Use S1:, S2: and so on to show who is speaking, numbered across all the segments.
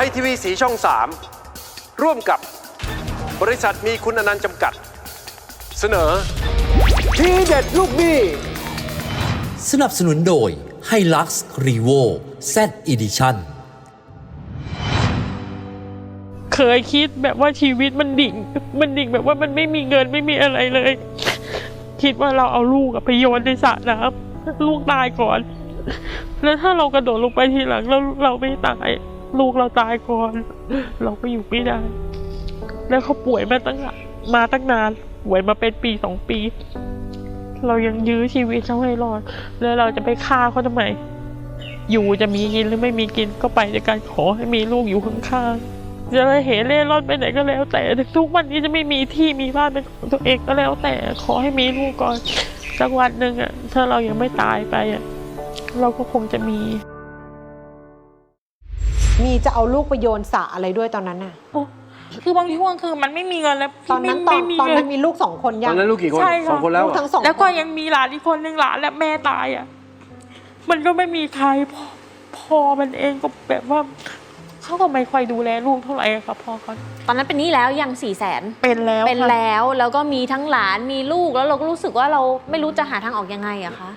S1: ทยทีวีสีช่อง 3 ร่วมกับบริษัทมีคุณอนันต์จำกัด เสนอ ทีเด็ดลูกหนี้
S2: สนับสนุนโดย h i l u x r e v o Z Edition
S3: เคยคิดแบบว่าชีวิตมันดิ่ง มันดิ่งแบบว่ามันไม่มีเงินไม่มีอะไรเลย คิดว่าเราเอาลูกอะไปโยนในสระน้ำลูกตายก่อน แล้วถ้าเรากระโดดลงไปทีหลังแล้วเราไม่ตาย ลูกเราตายก่อน เราก็อยู่ไม่ได้ แล้วเขาป่วยมาตั้งมาตั้งนานป่วยมาเป็นปีสองปี เรายังยื้อชีวิตเขาให้รอด แล้วเราจะไปฆ่าเขาทำไม อยู่จะมีกินหรือไม่มีกินก็ไปในการขอให้มีลูกอยู่ข้างๆ จะเหเล่ร่อนไปไหนก็แล้ว แต่ถึงทุกวันนี้จะไม่มีที่มีบ้านเป็นของตัวเองก็แล้ว แต่ขอให้มีลูกก่อนสักวันหนึ่งอะถ้าเรายังไม่ตายไปอะเราก็คงจะมี
S4: มีจะเอาลูกไปโยนสระอะไรด้วยตอนนั้นน่ะ
S3: คือบางช่วงคือมันไม่มีเงินแล้ว
S4: ตอนนั้นตอน
S3: ไม่มี
S4: ตอน
S3: เงิ
S4: นั้นมีลูกสองคน
S1: ต
S4: ยั
S1: องนนั้นลูกกี่คน
S3: ใช่ค่ะ
S1: สองคนแล้ว
S4: ลูก
S1: อะ
S4: ทั้งสอง
S3: แล้วก็
S4: คน
S3: ยังมีหลานอีกคนหนึ่งหลานและแม่ตายอะมันก็ไม่มีใครพอพอมันเองก็แบบว่าเขาก็ไม่ค่อยดูแลลูกเท่าไหร่อะค่ะพ่อเขา
S5: ตอนนั้นเป็นหนี้แล้วยังสี่แสน
S3: เป็นแล้ว
S5: เป็น
S3: ค่ะ
S5: แล้วแล้วก็มีทั้งหลานมีลูกแล้วเราก็รู้สึกว่าเราไม่รู้จะหาทางออกยังไงอะคะ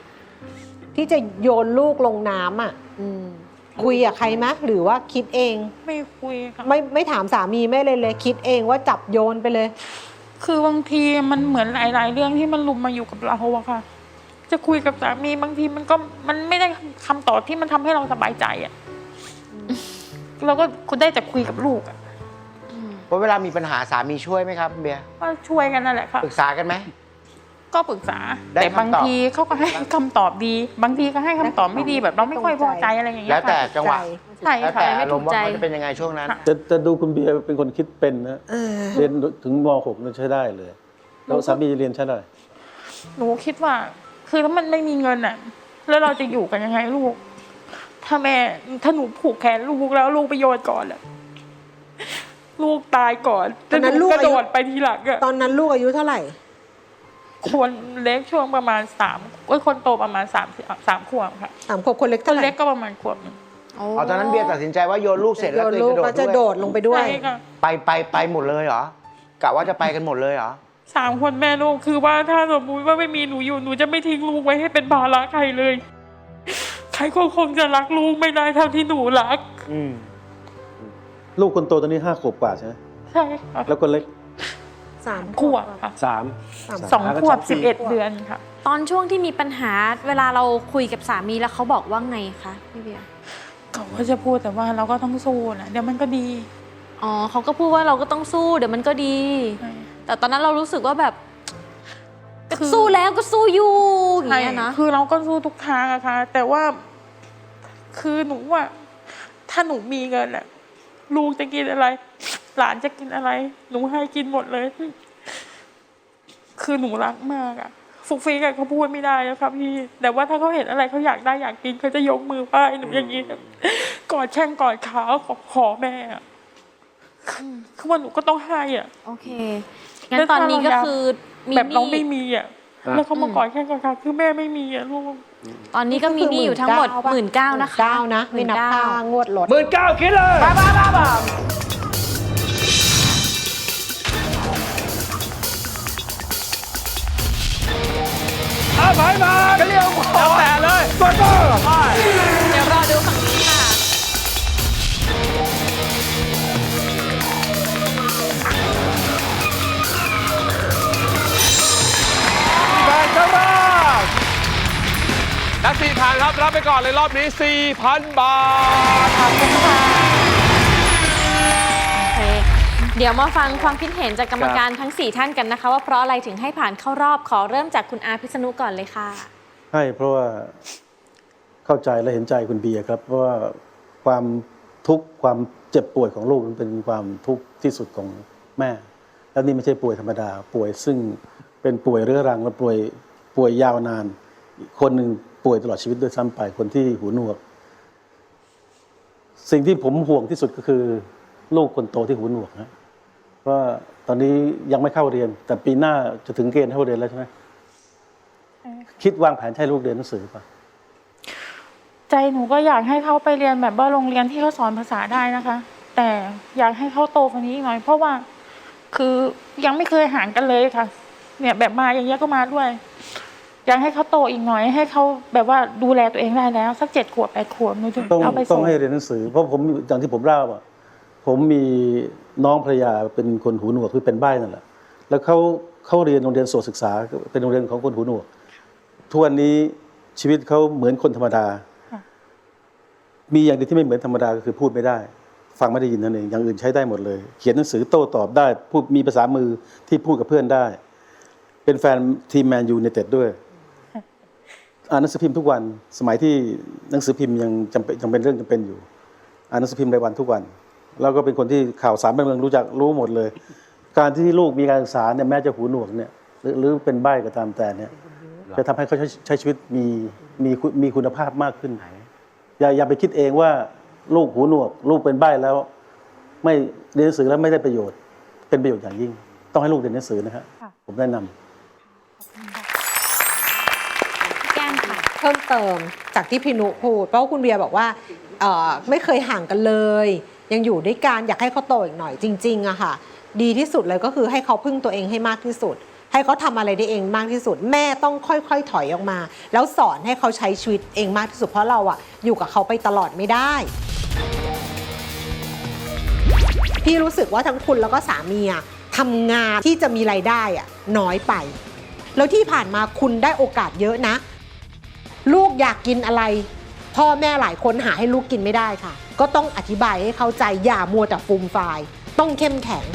S4: ที่จะโยนลูกลงน้ำอะ
S5: อืม
S4: คุยกับใครมะหรือว่าคิดเอง
S3: ไม่คุยค่ะ
S4: ไม่ไม่ถามสามีไม่เลยเลย คิดเองว่าจับโยนไปเลย
S3: คือบางทีมันเหมือนหลาย ๆ เรื่องที่มันลุมมาอยู่กับเราอะค่ะ จะคุยกับสามีบางทีมันก็มันไม่ได้คำตอบที่มันทำให้เราสบายใจอะเราก็คุณได้แต่คุยกับลูกอะ
S6: เพราะเวลามีปัญหาสามีช่วยไหมครับเบียร์
S3: ก็ช่วยกันนั่นแหละค่ะ
S6: ปรึกษากันไหม
S3: ก็ปรึกษา
S6: ได้
S3: แต่บาง
S6: คำตอบ
S3: ทีเขาก็ให้คำตอบดี บางทีก็ให้คำตอบไม่ดีแบบเราไม่ค่อยพอใจอะไรอย่างเงี้
S6: แล้
S3: ยว
S6: แต่
S3: ค่ะ
S6: จังหวะ
S3: ใช่
S6: แล้ว
S3: ค่ะ
S6: แต่อารมณ์ว่าเขาจะเป็นยังไงช่วงนั้น
S3: ค่ะ
S7: จะจะดูคุณเบียร์เป็นคนคิดเป็นนะเรียนถึงม .6 นั่นใช้ได้เลย แล้วสามีเรียนใช้ได้
S3: หนูคิดว่า คือถ้ามันไม่มีเงินอะ แล้วเราจะอยู่กันยังไงลูก ถ้าแม่ถ้าหนูผูกแขนลูกแล้วลูกไปโยนก่อนอะลูกตายก่อน
S4: ตอนนั้น
S3: แต่ห
S4: ลูก
S3: กระ
S4: อายุ
S3: โดดไปทีหลังอะ
S4: ตอนนั้นลูกอายุเท่าไหร่
S3: คนเล็กช่วงประมาณสามเอ้ยคนโตประมาณสามสามขวบค่ะ
S4: สามขวบคนเล็ก
S3: ค
S4: เท่านไหร่
S3: เล็กก็ประมาณขวบหนึ่ง
S6: เอาตอนนั้นเบียร์ตัดสินใจว่าโยนลูกเสร็จ
S4: โย
S6: แล้ว
S4: น
S6: ตัวเอง
S4: ลูก
S6: กระโด
S4: ก็
S6: ด
S4: จะ
S6: ด้
S4: โด
S6: วย
S4: ดลงไปด้วย
S3: ใช่ค่ะ
S6: ไปไปไปหมดเลยเหรอกะว่าจะไปกันหมดเลยเหรอ
S3: สามคนแม่ลูกคือว่าถ้าสมมุติว่าไม่มีหนูอยู่หนูจะไม่ทิ้งลูกไว้ให้เป็นภาระใครเลย ใครก็คงจะรักลูกไม่ได้เท่าที่หนูรัก
S6: อืม
S7: ลูกคนโตตอนนี้ห้าขวบกว่าใช่ไหม
S3: ใช่ค่ะ
S7: แล้วคนเล็ก
S4: สาม
S3: ขวบค่ะ
S7: สาม
S4: สาม
S3: สองขวบ
S7: สาม
S3: สิบเอ็ดเดือนค่ะ
S5: ตอนช่วงที่มีปัญหาเวลาเราคุยกับสามีแล้วเขาบอกว่าไงคะพี่เบียร์
S3: เขาก็จะพูดแต่ว่าเราก็ต้องสู้นะเดี๋ยวมันก็ดี
S5: อ๋อเขาก็พูดว่าเราก็ต้องสู้เดี๋ยวมันก็ดีแต่ตอนนั้นเรารู้สึกว่าแบบ
S3: คือ
S5: สู้แล้วก็สู้อยู่อย่าง
S3: ใช่
S5: เงี้ยนะ
S3: คือเราก็สู้ทุกทางอะค่ะ แต่ว่า คือหนูว่า ถ้าหนูมีเงินอะลูกจะกินอะไร หลานจะกินอะไร หนูให้กินหมดเลย คือหนูรักมากอะฟุกฟิกอะเขาพูดไม่ได้นะครับพี่ แต่ว่าถ้าเขาเห็นอะไรเขาอยากได้อยากกินเขาจะยกมือไหว้หนูอย่างนี้กอดแช่งกอดขาขอขอแม่อะคือคือว่าหนูก็ต้องให้อะ
S5: โอเค งั้นตอนนี้ก็คือมี
S3: แบบ
S5: ห
S3: น้องไม่
S5: นี้
S3: มีอะ แล้วเขามากอดแค่กอดขาคือแม่ไม่มีอะลูก
S5: ตอนนี้ก็มีหนี้อยู่ทั้งหมดหมื่นเก้านะคะ
S4: เก้านะไม่นับค่างวดรถ
S1: หมื่นเก้าคิดเลยอาไปมา ก็เรียกแล้วแต่เลยกดก็
S5: เดี๋ยวรอดูฝั่งนี้ค่ะ
S1: แปดเจ้ารอบและสี่ผ่านครับ รับไปก่อนเลยรอบนี้ 4,000 บาท
S5: ขอบคุณค่ะโอเค เดี๋ยวมาฟังความคิดเห็นจากกรรมการทั้ง 4 ท่านกันนะคะ ว่าเพราะอะไรถึงให้ผ่านเข้ารอบขอเริ่มจากคุณอาพิษณุก่อนเลยค่ะ
S7: ให้เพราะว่าเข้าใจและเห็นใจคุณเบียร์ครับเพราะว่าความทุกข์ความเจ็บป่วยของลูกมันเป็นความทุกข์ที่สุดของแม่ แล้วนี่ไม่ใช่ป่วยธรรมดา ป่วยซึ่งเป็นป่วยเรื้อรังและป่วยป่วยยาวนาน คนหนึ่งป่วยตลอดชีวิตด้วยซ้ำไปคนที่หูหนวก สิ่งที่ผมห่วงที่สุดก็คือ ลูกคนโตที่หูหนวกนะ ว่าตอนนี้ยังไม่เข้าเรียน แต่ปีหน้าจะถึงเกณฑ์เข้าเรียนแล้วใช่ไหมคิดวางแผนใช้ลูกเรียนหนังสือป่ะ
S3: ใจหนูก็อยากให้เขาไปเรียนแบบว่าโรงเรียนที่เขาสอนภาษาได้นะคะ แต่อยากให้เขาโตกว่านี้อีกหน่อย เพราะว่าคือยังไม่เคยห่างกันเลยค่ะ เนี่ยแบบมาอย่างเงี้ยก็มาด้วย อยากให้เขาโตอีกหน่อยให้เขาแบบว่าดูแลตัวเองได้แล้ว สักเจ็ดขวบแปดขวบหนูถึง
S7: ต้อง
S3: เอาไป
S7: ต้
S3: ส่
S7: อง
S3: ง
S7: ให้เรียนหนังสือ เพราะผมอย่างที่ผมเล่าอะ ผมมีน้องภรรยาเป็นคนหูหนวกคือเป็นใบ้นั่นแหละแล้วเขาเขาเรียนโรงเรียนโสตศึกษาเป็นโรงเรียนของคนหูหนวกทุกวันนี้ชีวิตเขาเหมือนคนธรรมดา มีอย่างเดียวที่ไม่เหมือนธรรมดาก็คือพูดไม่ได้ ฟังไม่ได้ยินนั่นเองอย่างอื่นใช้ได้หมดเลย เขียนหนังสือโต้ตอบได้พูดมีภาษามือที่พูดกับเพื่อนได้ เป็นแฟนทีมแมนยูในเต็ดด้วยอ่านหนังสือพิมพ์ทุกวัน สมัยที่หนังสือพิมพ์ยังจำเป็นยังเป็นเรื่องจำเป็นอยู่ อ่านหนังสือพิมพ์รายวันทุกวัน แล้วก็เป็นคนที่ข่าวสารบ้านเมืองรู้จักรู้หมดเลย การที่ลูกมีการศึกษาเนี่ยแม้จะหูหนวกเนี่ยหรือหรือเป็นใบ้ก็ตามแต่เนี่ยจะทำให้เขาใช้ใช้ชีวิตมีมีคุณมีคุณภาพมากขึ้นอย่าอย่าไปคิดเองว่าลูกหูหนวก ลูกเป็นใบ้แล้ว ไม่เรียนหนังสือแล้วไม่ได้ประโยชน์ เป็นประโยชน์อย่างยิ่ง ต้องให้ลูกเรียนหนังสือนะฮะ
S3: ค่ะ
S7: ผมแนะนำ
S5: แก้มค่ะ
S4: เพิ่มเติมจากที่พี่นุพูดเพราะว่าคุณเบียร์บอกว่าเอ่อไม่เคยห่างกันเลย ยังอยู่ด้วยกันอยากให้เขาโตอีกหน่อยจริงๆอะค่ะ ดีที่สุดเลยก็คือให้เขาพึ่งตัวเองให้มากที่สุด ให้เขาทำอะไรได้เองมากที่สุด แม่ต้องค่อยๆ ถอยออกมา แล้วสอนให้เขาใช้ชีวิตเองมากที่สุดเพราะเราอะอยู่กับเขาไปตลอดไม่ได้พี่รู้สึกว่าทั้งคุณแล้วก็สามีอะทำงานที่จะมีรายได้อะน้อยไป แล้วที่ผ่านมาคุณได้โอกาสเยอะนะ ลูกอยากกินอะไร พ่อแม่หลายคนหาให้ลูกกินไม่ได้ค่ะ ก็ต้องอธิบายให้เข้าใจอย่ามัวแต่ฟูมฟายต้องเข้มแข็ง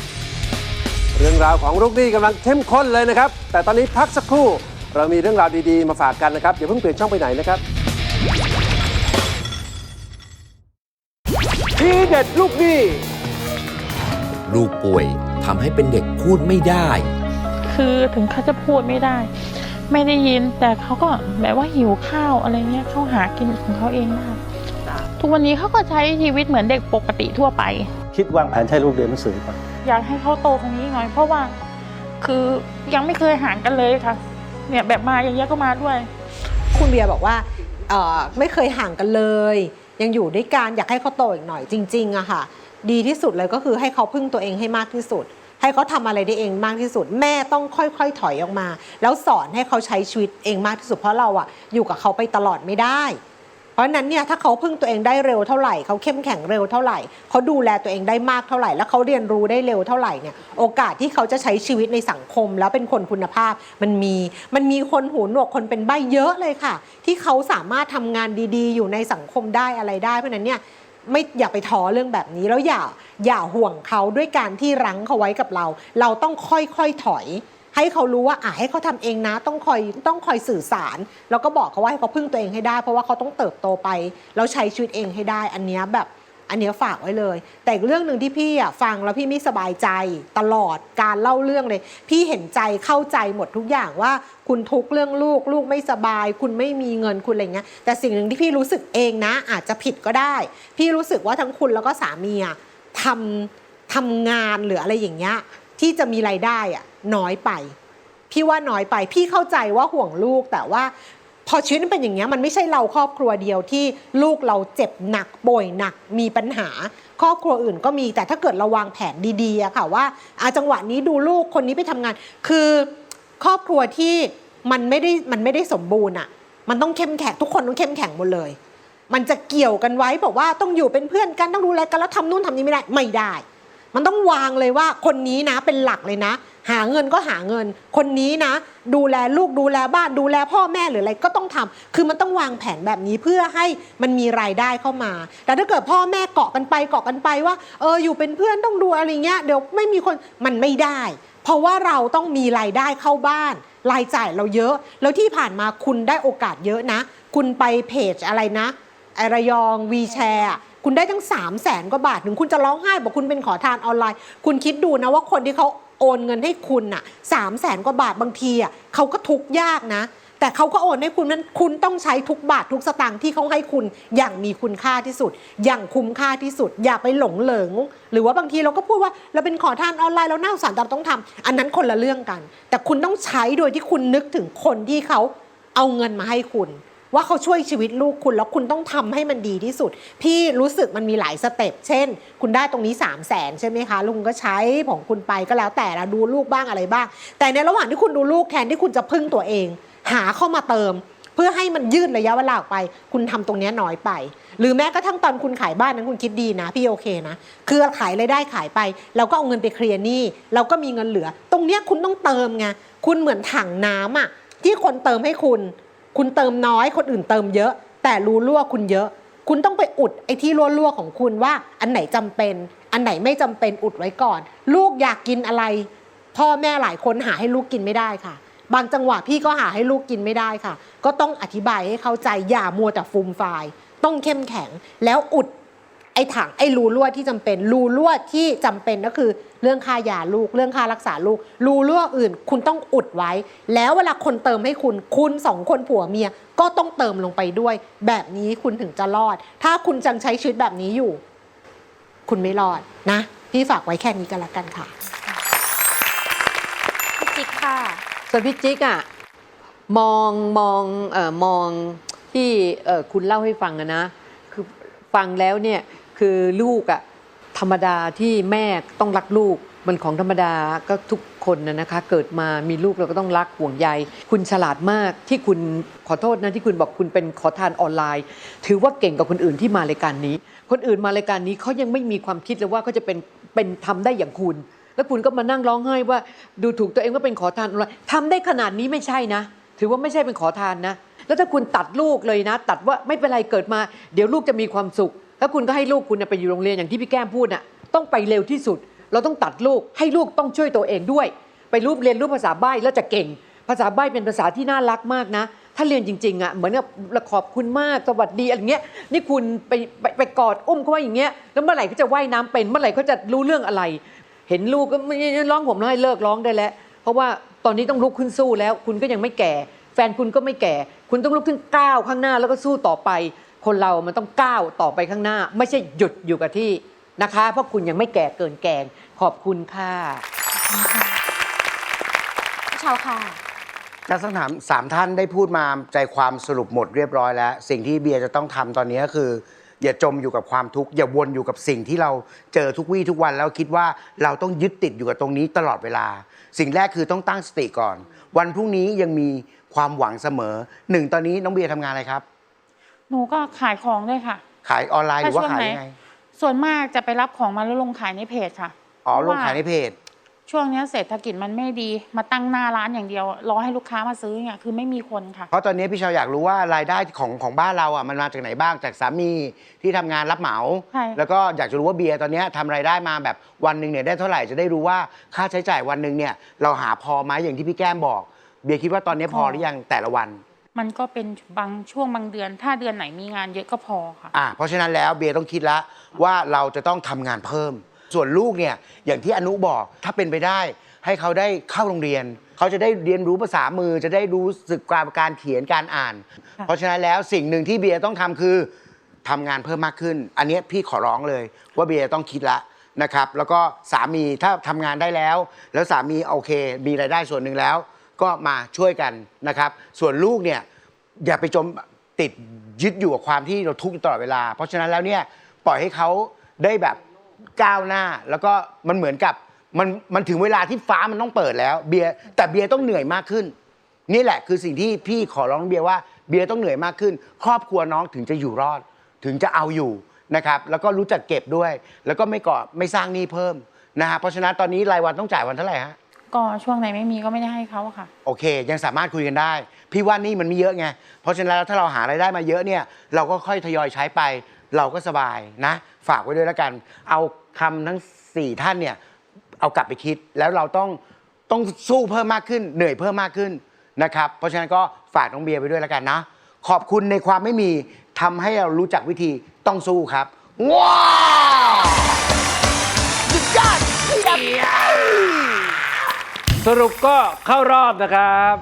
S1: เรื่องราวของลูกหนี้กำลังเข้มข้นเลยนะครับ แต่ตอนนี้พักสักครู่ เรามีเรื่องราวดีๆมาฝากกันนะครับอย่าเพิ่งเปลี่ยนช่องไปไหนนะครับทีเด็ดลูกหนี้
S2: ลูกป่วยทำให้เป็นเด็กพูดไม่ได้
S3: คือถึงเขาจะพูดไม่ได้ ไม่ได้ยินแต่เขาก็แบบว่าหิวข้าวอะไรเงี้ยเขาหากินของเขาเองได้ทุกวันนี้เขาก็ใช้ชีวิตเหมือนเด็กปกติทั่วไป
S7: คิดวางแผนใช้ลูกเรียนหนังสือก่อน
S3: อยากให้เขาโตกว่านี้อีกหน่อย เพราะว่าคือยังไม่เคยห่างกันเลยค่ะ เนี่ยแบบมาอย่างเงี้ยก็มาด้วย
S4: คุณเบียร์บอกว่าเอ่อไม่เคยห่างกันเลย ยังอยู่ด้วยกันอยากให้เขาโตอีกหน่อยจริงๆอะค่ะ ดีที่สุดเลยก็คือให้เขาพึ่งตัวเองให้มากที่สุด ให้เขาทำอะไรได้เองมากที่สุด แม่ต้องค่อยๆ ถอยออกมา แล้วสอนให้เขาใช้ชีวิตเองมากที่สุดเพราะเราอะอยู่กับเขาไปตลอดไม่ได้ เพราะนั้นเนี่ยถ้าเขาพึ่งตัวเองได้เร็วเท่าไหร่เขาเข้มแข็งเร็วเท่าไหร่เขาดูแลตัวเองได้มากเท่าไหร่ แล้วเขาเรียนรู้ได้เร็วเท่าไหร่เนี่ยโอกาสที่เขาจะใช้ชีวิตในสังคม แล้วเป็นคนคุณภาพมันมีมันมีคนหูหนวกคนเป็นใบเยอะเลยค่ะ ที่เขาสามารถทำงานดีๆ อยู่ในสังคมได้อะไรได้เพราะนั้นเนี่ย ไม่อย่าไปท้อเรื่องแบบนี้แล้วอย่าอย่าห่วงเขาด้วยการที่รั้งเขาไว้กับเรา เราต้องค่อยๆถอย ให้เขารู้ว่าอะให้เขาทำเองนะ ต้องคอยต้องคอยสื่อสาร แล้วก็บอกเขาว่าให้เขาพึ่งตัวเองให้ได้ เพราะว่าเขาต้องเติบโตไปแล้วใช้ชีวิตเองให้ได้ อันนี้แบบ อันนี้ฝากไว้เลย แต่อีกเรื่องหนึ่งที่พี่อะฟังแล้วพี่ไม่สบายใจตลอดการเล่าเรื่องเลย พี่เห็นใจเข้าใจหมดทุกอย่างว่าคุณทุกข์เรื่องลูกลูกไม่สบาย คุณไม่มีเงินคุณอะไรเงี้ยแต่สิ่งหนึ่งที่พี่รู้สึกเองนะ อาจจะผิดก็ได้ พี่รู้สึกว่าทั้งคุณแล้วก็สามีอะทำทำงานหรืออะไรอย่างเงี้ยที่จะมีรายได้อะน้อยไป พี่ว่าน้อยไปพี่เข้าใจว่าห่วงลูกแต่ว่า พอชีวิตมันเป็นอย่างเงี้ยมันไม่ใช่เราครอบครัวเดียวที่ลูกเราเจ็บหนักป่วยหนักมีปัญหา ครอบครัวอื่นก็มีแต่ถ้าเกิดเราวางแผนดีๆอะค่ะว่าอาจังหวะนี้ดูลูกคนนี้ไปทำงาน คือครอบครัวที่มันไม่ได้มันไม่ได้สมบูรณ์อะมันต้องเข้มแข็งทุกคนต้องเข้มแข็งหมดเลย มันจะเกี่ยวกันไว้บอกว่าต้องอยู่เป็นเพื่อนกันต้องดูแลกันแล้วทำนู่นทำนี่ไม่ได้ไม่ได้ มันต้องวางเลยว่าคนนี้นะเป็นหลักเลยนะ หาเงินก็หาเงิน คนนี้นะ ดูแลลูกดูแลบ้านดูแลพ่อแม่หรืออะไรก็ต้องทำคือมันต้องวางแผนแบบนี้เพื่อให้มันมีรายได้เข้ามา แต่ถ้าเกิดพ่อแม่เกาะกันไปเกาะกันไปว่าเอออยู่เป็นเพื่อนต้องดูอะไรเงี้ยเดี๋ยวไม่มีคนมันไม่ได้ เพราะว่าเราต้องมีรายได้เข้าบ้าน รายจ่ายเราเยอะ แล้วที่ผ่านมาคุณได้โอกาสเยอะนะ คุณไปเพจอะไรนะไอระยองวีแชร์ คุณได้ทั้ง3 0 0แสนกว่าบาทถึงคุณจะร้องไห้บอกคุณเป็นขอทานออนไลน์ คุณคิดดูนะว่าคนที่เขาโอนเงินให้คุณน่ะสามแสนกว่าบาทบางทีอะเขาก็ทุกยากนะ แต่เขาก็โอนให้คุณนั้นคุณต้องใช้ทุกบาททุกสตางค์ที่เขาให้คุณอย่างมีคุณค่าที่สุด อย่างคุ้มค่าที่สุด อย่าไปหลงเหลิง หรือว่าบางทีเราก็พูดว่าเราเป็นขอทานออนไลน์เราหน้าสงสารเราต้องทำอันนั้นคนละเรื่องกัน แต่คุณต้องใช้โดยที่คุณนึกถึงคนที่เขาเอาเงินมาให้คุณ ว่าเขาช่วยชีวิตลูกคุณแล้วคุณต้องทำให้มันดีที่สุด พี่รู้สึกมันมีหลายสเต็ปเช่น คุณได้ตรงนี้3 0 0แสนใช่ไหมคะลุงก็ใช้ของคุณไปก็แล้วแต่ละดูลูกบ้างอะไรบ้าง แต่ในระหว่างที่คุณดูลูกแทนที่คุณจะพึ่งตัวเอง หาเข้ามาเติมเพื่อให้มันยืดระยะเวลาออกไป คุณทำตรงนี้น้อยไป หรือแม้กระทั่งตอนคุณขายบ้านนั้นคุณคิดดีนะพี่โอเคนะ คือขายรายได้ขายไป เราก็เอาเงินไปเคลียร์หนี้เราก็มีเงินเหลือ ตรงเนี้ยคุณต้องเติมไงคุณเหมือนถังน้ำอะที่คนเติมให้คุณ คุณเติมน้อยคนอื่นเติมเยอะ แต่รูรั่วคุณเยอะ คุณต้องไปอุดไอ้ที่รั่วๆของคุณว่า อันไหนจำเป็น อันไหนไม่จำเป็นอุดไว้ก่อน ลูกอยากกินอะไร พ่อแม่หลายคนหาให้ลูกกินไม่ได้ค่ะ บางจังหวะพี่ก็หาให้ลูกกินไม่ได้ค่ะ ก็ต้องอธิบายให้เข้าใจอย่ามัวแต่ฟูมฟายต้องเข้มแข็งแล้วอุด ไอ้ถังไอ้รูรั่วที่จำเป็นรูรั่วที่จำเป็นก็คือเรื่องค่ายาลูก เรื่องค่ารักษาลูกรูรั่วอื่น คุณต้องอุดไว้ แล้วเวลาคนเติมให้คุณ คุณสองคนผัวเมียก็ต้องเติมลงไปด้วย แบบนี้คุณถึงจะรอด ถ้าคุณจังใช้ชีวิตแบบนี้อยู่ คุณไม่รอดนะ พี่ฝากไว้แค่นี้กันละกันค่ะ
S5: พี่จิ๊กค่ะ
S8: ส่วนพี่จิ๊กอะมองมองเอ่อมองที่เอ่อคุณเล่าให้ฟังอะนะคือฟังแล้วเนี่ย คือลูกอะธรรมดาที่แม่ต้องรักลูกมันของธรรมดาก็ทุกคนนะนะคะ เกิดมามีลูกเราก็ต้องรักห่วงใย คุณฉลาดมากที่คุณขอโทษนะที่คุณบอกคุณเป็นขอทานออนไลน์ ถือว่าเก่งกว่าคนอื่นที่มารายการนี้ คนอื่นมารายการนี้เขายังไม่มีความคิดเลยว่าเขาจะเป็นเป็นทำได้อย่างคุณ แล้วคุณก็มานั่งร้องไห้ว่า ดูถูกตัวเองว่าเป็นขอทานอะไรทำได้ขนาดนี้ไม่ใช่นะ ถือว่าไม่ใช่เป็นขอทานนะ แล้วถ้าคุณตัดลูกเลยนะ ตัดว่าไม่เป็นไรเกิดมา เดี๋ยวลูกจะมีความสุข แล้วคุณก็ให้ลูกคุณไปอยู่โรงเรียนอย่างที่พี่แก้มพูดน่ะต้องไปเร็วที่สุด เราต้องตัดลูกให้ลูกต้องช่วยตัวเองด้วย ไปรูปเรียนรู้ภาษาใบ้แล้วจะเก่ง ภาษาใบ้เป็นภาษาที่น่ารักมากนะ ถ้าเรียนจริงๆอะเหมือนกับขอบคุณมากสวัสดีอะไรเงี้ยนี่คุณไปไปไปกอดอุ้มเขาไว้อย่างเงี้ยแล้วเมื่อไหร่เขาจะว่ายน้ำเป็นเมื่อไหร่เขาจะรู้เรื่องอะไร เห็นลูกก็ไม่ร้องผมร้องให้เลิกร้องได้แล้ว เพราะว่าตอนนี้ต้องลุกขึ้นสู้แล้ว คุณก็ยังไม่แก่ แฟนคุณก็ไม่แก่ คุณต้องลุกขึ้นก้าวข้างหน้าแล้วก็สู้ต่อไป คนเรามันต้องก้าวต่อไปข้างหน้า ไม่ใช่หยุดอยู่กับที่นะคะ เพราะคุณยังไม่แก่เกินแกง ขอบคุณค่ะ
S5: พี่เชาวค่ะ
S6: การสักถามสามท่านได้พูดมาใจความสรุปหมดเรียบร้อยแล้ว สิ่งที่เบียร์จะต้องทำตอนนี้ก็คือ อย่าจมอยู่กับความทุกข์อย่าวนอยู่กับสิ่งที่เราเจอทุกวี่ทุกวันแล้วคิดว่าเราต้องยึดติดอยู่กับตรงนี้ตลอดเวลา สิ่งแรกคือต้องตั้งสติก่อน วันพรุ่งนี้ยังมีความหวังเสมอหนึ่งตอนนี้น้องเบียร์ทำงานอะไรครับ
S9: หนูก็ขายของด้วยค่ะ
S6: ขายออนไลน์หรือว่า
S9: ถ้าช่วง
S6: ขาย
S9: ไหน
S6: ยังไง
S9: ส่วนมากจะไปรับของมาแล้วลงขายในเพจค่ะ
S6: อ๋อ
S9: เพ
S6: ล
S9: ระ
S6: ง
S9: ว่
S6: ขายในเพจ
S9: ช่วงเนี้ยเศรษฐกิจมันไม่ดี มาตั้งหน้าร้านอย่างเดียว รอให้ลูกค้ามาซื้อเนี่ยคือไม่มีคนค่ะ
S6: เพราะตอนนี้พี่ชาวอยากรู้ว่ารายได้ของของบ้านเราอะมันมาจากไหนบ้าง จากสามีที่ทำงานรับเหมา
S9: ใช่
S6: แล้วก็อยากจะรู้ว่าเบียร์ตอนเนี้ยทำรายได้มาแบบวันหนึ่งเนี่ยได้เท่าไหร่ จะได้รู้ว่าค่าใช้จ่ายวันหนึ่งเนี่ยเราหาพอไหมอย่างที่พี่แก้มบอก เบียร์คิดว่าตอนนี้พอหรือยังแต่ละวัน
S9: มันก็เป็นบางช่วงบางเดือน ถ้าเดือนไหนมีงานเยอะก็พอค่ะ
S6: อ่าเพราะฉะนั้นแล้วเบียร์ต้องคิดแล้วว่าเราจะต้องทำงานเพิ่ม ส่วนลูกเนี่ยอย่างที่อนุบอกถ้าเป็นไปได้ ให้เขาได้เข้าโรงเรียน เขาจะได้เรียนรู้ภาษามือจะได้รู้สึกการการเขียนการอ่าน
S9: ค่ะ
S6: เพราะฉะนั้นแล้วสิ่งหนึ่งที่เบียร์ต้องทำคือทำงานเพิ่มมากขึ้น อันเนี้ยพี่ขอร้องเลยว่าเบียร์ต้องคิดละนะครับ แล้วก็สามีถ้าทำงานได้แล้ว แล้วสามีโอเค มีรายได้ส่วนหนึ่งแล้ว ก็มาช่วยกันนะครับ ส่วนลูกเนี่ยอย่าไปจมติดยึดอยู่กับความที่เราทุกข์อยู่ตลอดเวลา เพราะฉะนั้นแล้วเนี่ยปล่อยให้เขาได้แบบก้าวหน้า แล้วก็มันเหมือนกับมันมันถึงเวลาที่ฟ้ามันต้องเปิดแล้ว เบียร์แต่เบียร์ต้องเหนื่อยมากขึ้น นี่แหละคือสิ่งที่พี่ขอร้องเบียร์ว่าเบียร์ต้องเหนื่อยมากขึ้น ครอบครัวน้องถึงจะอยู่รอด ถึงจะเอาอยู่นะครับ แล้วก็รู้จักเก็บด้วย แล้วก็ไม่ก่อไม่สร้างหนี้เพิ่มนะฮะเพราะฉะนั้นตอนนี้รายวันต้องจ่ายวันเท่าไหร่ฮะ
S9: ก็ช่วงไหนไม่มีก็ไม่ได้ให้เขาค่ะ
S6: โอเค ยังสามารถคุยกันได้ พี่ว่านี่มันไม่เยอะไง เพราะฉะนั้นแล้วถ้าเราหารายได้มาเยอะเนี่ย เราก็ค่อยทยอยใช้ไป เราก็สบายนะ ฝากไว้ด้วยแล้วกัน เอาคำทั้ง 4 ท่านเนี่ย เอากลับไปคิดแล้วเราต้องต้องสู้เพิ่มมากขึ้น เหนื่อยเพิ่มมากขึ้นนะครับ เพราะฉะนั้นก็ฝากน้องเบียร์ไปด้วยแล้วกันนะ ขอบคุณในความไม่มีทำให้เรารู้จักวิธีต้องสู้ครับว้าว ส
S1: รุปก็เข้ารอบนะครับ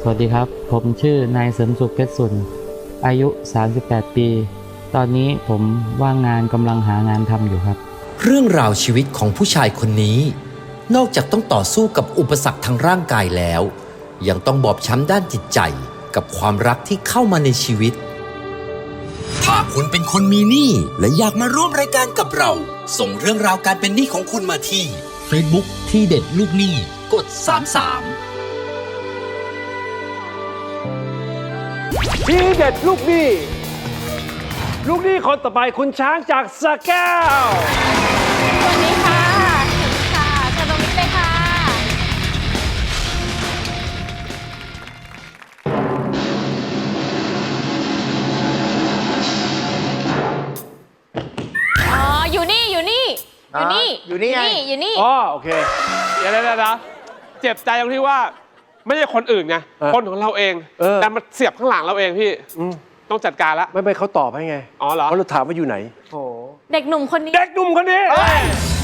S10: สวัสดีครับ ผมชื่อนายเสริมสุขเพชรสุน อายุ 38 ปี ตอนนี้ผมว่างงานกำลังหางานทำอยู่ครับ
S2: เรื่องราวชีวิตของผู้ชายคนนี้ นอกจากต้องต่อสู้กับอุปสรรคทางร่างกายแล้ว ยังต้องบอบช้ำด้านจิตใจกับความรักที่เข้ามาในชีวิตถ้า คุณเป็นคนมีหนี้และอยากมาร่วมรายการกับเรา ส่งเรื่องราวการเป็นหนี้ของคุณมาที่ Facebook ที่เด็ดลูกหนี้กด 33
S1: ทีเด็ดลูกหนี้ลูกหนี้คนต่อไปคุณช้างจากสระแก้ว
S5: สวัสดีค่ะ อยู่นี่
S6: อ่าอยู่นี่ไง
S5: อยู่นี่
S1: อ๋อโอเค
S11: เดี๋ยวเดี๋ยวเดี๋ยวเจ็บใจตรงที่ว่า ไม่ใช่คนอื่นไง
S1: เออ
S11: คนของเราเอง
S1: เออ
S11: แต่มันเสียบข้างหลังเราเองพี่
S1: อืม
S11: ต้องจัดการละ
S1: ไม่ไม่เขาตอบให้ไง
S11: อ๋อเหรอ
S1: เพราะเราถามว่าอยู่ไหน
S5: เด็กหนุ่มคนนี้
S1: เด็กหนุ่มคนนี้
S6: เฮ้ย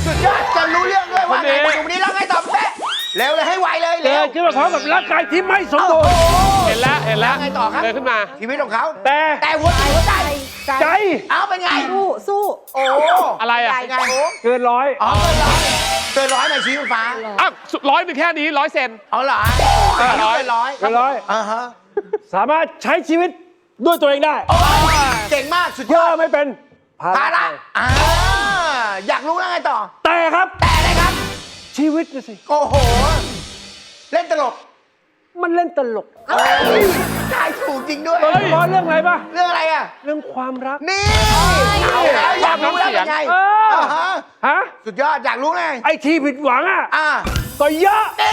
S6: สุดยอดจะรู้เรื่องด้วยว่าไง
S11: คนนี้
S6: ตรงนี้แล้วไงต่อแป๊ะเร็วเลยให้ไวเลย
S1: เดิ
S6: เร็วน
S1: ขึ้นมาพร้อมกับร่างกายที่ไม่สม
S6: โอ้
S1: บู
S6: โห
S1: รณ์
S11: เห็น แล้วเห็นแล้ว
S6: ไงต่อครับ
S11: เดินขึ้นมา
S6: ชีวิตของเขา
S1: แต่
S6: แต่หัวใจหัวใจ
S1: ใจ
S6: เอาเป็นไง
S4: สู้สู้
S6: โอ้
S11: อะไรอะ
S6: ไง
S1: เกินร้อย
S6: อ๋อเกินร้อยเกินร้อยในชีวิตฟ้า
S11: อ้าวร้อยหนึ่งแค่นี้ร้อยเซน
S6: เอาเหรอ
S11: เกินร้อย
S6: เกินร้อย
S1: เกินร้อย
S6: อ่าฮะ
S1: สามารถใช้ชีวิตด้วยตัวเองได้
S6: โอ้ยเก่งมากสุดย
S1: เพื่
S6: อ
S1: อ
S6: ด
S1: ไม่เป็นภา
S6: ภา
S1: ระ
S6: ระอ่าอยากรู้แล้วไงต่อ
S1: แต่ครับ
S6: แต่อะไรครับ
S1: ชีวิตน่ะสิ
S6: โอ้โห เล่นตลก
S1: มันเล่นตลก
S6: เอ้ยทายถูกจริงด้วย
S1: เฮ้ยเพราะเรื่องอะไรปะ
S6: เรื่องอะไรอะ
S1: เรื่องความรัก
S6: นี่เอาแล้วอยากรู้แล้วเป็นไง
S1: เออ
S6: อ่าฮะ
S1: ฮะ
S6: สุดยอดอยากรู้ไง
S1: ไอ้ที่ผิดหวังอะ
S6: อ่า
S1: ก็เยอะ
S6: นี่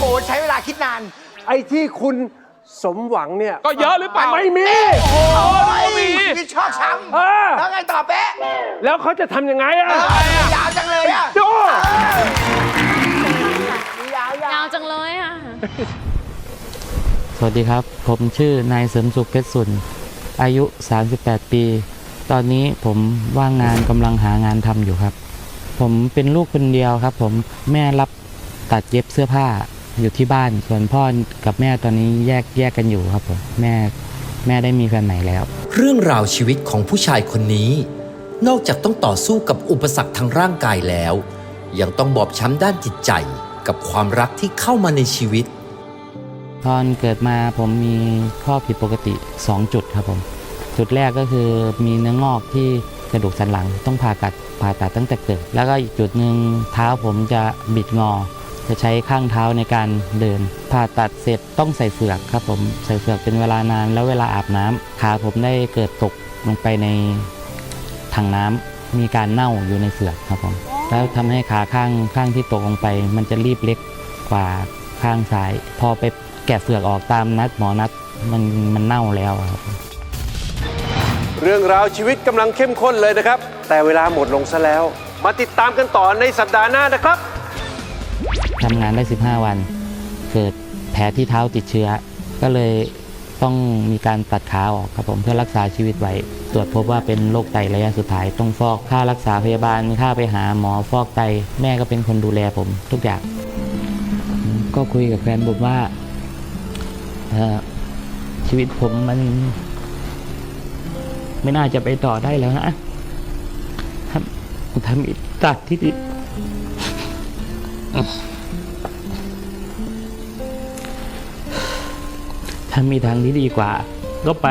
S6: โอ้ใช้เวลาคิดนาน
S1: ไอ้ที่คุณสมหวังเนี่ย
S11: ก็เยอะหรือเปล่า
S1: ไม่มี
S6: โอ้ย
S11: มี
S6: มีชอบช้
S1: เออำ
S6: แล้วไงต่อเป๊ะ
S1: แล้วเขาจะทำยังไงอะ
S6: เออยาวจังเลยอะ
S1: ดู
S6: ยาวยาว ยา
S5: วจังเลยอะ
S10: ส วัสดีครับ ผมชื่อนายเสริมสุขเพชรสุน อายุ 38 ปี ตอนนี้ผมว่างงานกำลังหางานทำอยู่ครับ ผมเป็นลูกคนเดียวครับ ผมแม่รับตัดเย็บเสื้อผ้าอยู่ที่บ้าน ส่วนพ่อกับแม่ตอนนี้แยกแยกกันอยู่ครับผมแม่แม่ได้มีแฟนใหม่แล้ว
S2: เรื่องราวชีวิตของผู้ชายคนนี้ นอกจากต้องต่อสู้กับอุปสรรคทางร่างกายแล้ว ยังต้องบอบช้ำด้านจิตใจกับความรักที่เข้ามาในชีวิต
S10: ตอนเกิดมาผมมีข้อผิดปกติ 2 จุดครับผม จุดแรกก็คือมีเนื้องอกที่กระดูกสันหลัง ต้องผ่าตัดผ่าตัดตั้งแต่เกิด แล้วก็อีกจุดหนึ่งเท้าผมจะบิดงอ จะใช้ข้างเท้าในการเดิน ผ่าตัดเสร็จต้องใส่เฟือกครับผมใส่เฟือกเป็นเวลานาน แล้วเวลาอาบน้ำขาผมได้เกิดตกลงไปในถังน้ำมีการเน่าอยู่ในเฟือกครับผมแล้วทำให้ขาข้างข้างที่ตกลงไป มันจะรีบเล็กกว่าข้างซ้าย พอไป แกะเฟือกออกตามนัดหมอนัดมันมันเน่าแล้วอะครับ
S1: เรื่องราวชีวิตกำลังเข้มข้นเลยนะครับ แต่เวลาหมดลงซะแล้ว มาติดตามกันต่อในสัปดาห์หน้านะครับ
S10: ทำงานได้ 15 วัน เกิดแผลที่เท้าติดเชื้อ ก็เลยต้องมีการตัดขาออกครับผมเพื่อรักษาชีวิตไว้ ตรวจพบว่าเป็นโรคไตระยะสุดท้าย ต้องฟอกค่ารักษาพยาบาลค่าไปหาหมอฟอกไต แม่ก็เป็นคนดูแลผมทุกอย่างอืมก็คุยกับแฟนผมว่าเอ่อ ชีวิตผมมัน ไม่น่าจะไปต่อได้แล้วนะทำทำอีกตัดที่ดีถ้ามีทางที่ดีกว่า ก็ไป